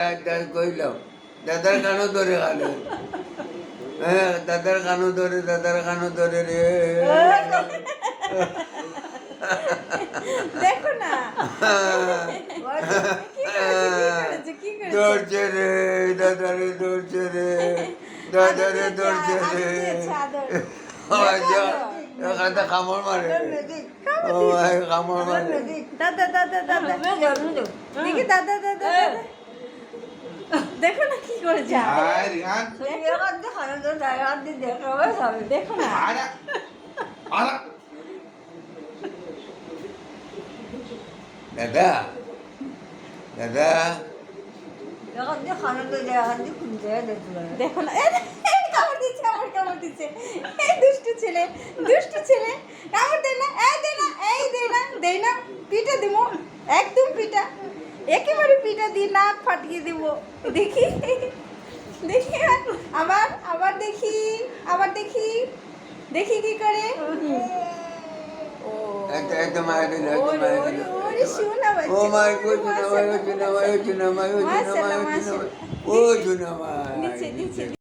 কইলাম দাদার কানও ধরে গালে হ্যাঁ দাদার কানও ধরে দাদার কানও ধরে রে। দেখো না। ধরছে রে দাদারে ধরছে রে দাদারে ধরছে রে। এখানটা কামড় মারে। কামড় মারে। দাদা দাদা দাদা। দেখি দাদা। দাদা দাদা দেখো না কি করেছে আয় রিহান দেখো না। আরে আরে। দাদা দাদা। দেখো না কামড় দিচ্ছে আমার কামড় দিচ্ছে। এই দুষ্টু ছেলে দুষ্টু ছেলে কামড় দে না এই দে না এই দে না দে না পিঠা দিব একদম পিঠা একেবারে পিঠা দিয়ে নাক ফাটিয়ে দিব দেখি দেখি আবার আবার দেখি আবার দেখি দেখি কি করে ও এত এত মায়ের দিল এত ওরে, মায়ের ওরে, দিল ওরে, শোনা ও বাচ্চা, মাই গো মাশাআল্লাহ, জুনা মাই ও জুনা মাই ও জুনা মাই ও জুনা মাই ও জুনা মাই ও জুনা মাই নিচে নিচে